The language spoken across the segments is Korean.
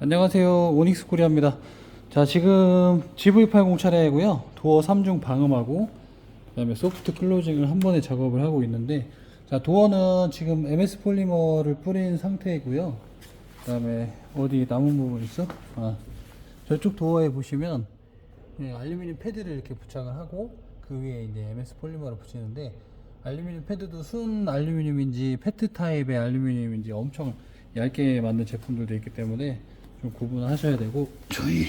안녕하세요. 오닉스 코리아입니다. 자, 지금 GV80 차량이고요. 도어 3중 방음하고 그 다음에 소프트 클로징을 한 번에 작업을 하고 있는데 자, 도어는 지금 MS 폴리머를 뿌린 상태이고요. 그 다음에 어디 남은 부분 있어? 아. 저쪽 도어에 보시면 예, 알루미늄 패드를 이렇게 부착을 하고 그 위에 이제 MS 폴리머를 붙이는데 알루미늄 패드도 순 알루미늄인지 페트 타입의 알루미늄인지 엄청 얇게 만든 제품들도 있기 때문에 좀 구분을 하셔야 되고 저희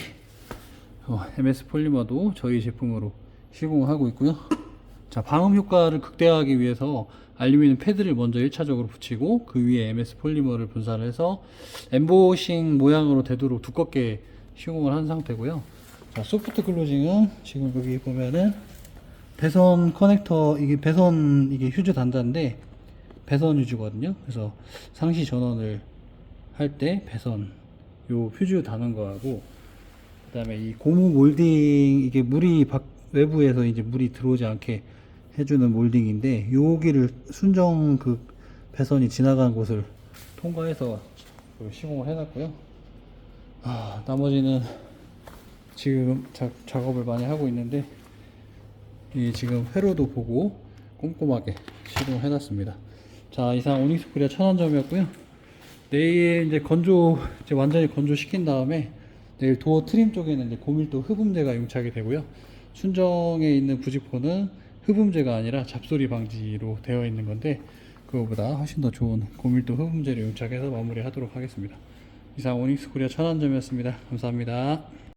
어, MS 폴리머도 저희 제품으로 시공을 하고 있고요. 자 방음 효과를 극대화하기 위해서 알루미늄 패드를 먼저 1차적으로 붙이고 그 위에 MS 폴리머를 분사를 해서 엠보싱 모양으로 되도록 두껍게 시공을 한 상태고요. 자 소프트 클로징은 지금 여기 보면은 배선 커넥터 이게 배선 이게 휴즈 단자인데 배선 휴즈거든요. 그래서 상시 전원을 할 때 배선 요 휴즈 다는 거하고 그다음에 이 고무 몰딩 이게 물이 밖 외부에서 이제 물이 들어오지 않게 해주는 몰딩인데 여기를 순정 그 배선이 지나간 곳을 통과해서 그 시공을 해놨고요. 아 나머지는 지금 자, 작업을 많이 하고 있는데 이 지금 회로도 보고 꼼꼼하게 시공을 해놨습니다. 자 이상 오닉스 코리아 천안점이었고요. 내일 이제 건조 이제 완전히 건조 시킨 다음에 내일 도어 트림 쪽에는 이제 고밀도 흡음재가 용착이 되고요. 순정에 있는 부직포는 흡음재가 아니라 잡소리 방지로 되어 있는 건데 그거보다 훨씬 더 좋은 고밀도 흡음재를 용착해서 마무리하도록 하겠습니다. 이상 오닉스 코리아 천안점이었습니다. 감사합니다.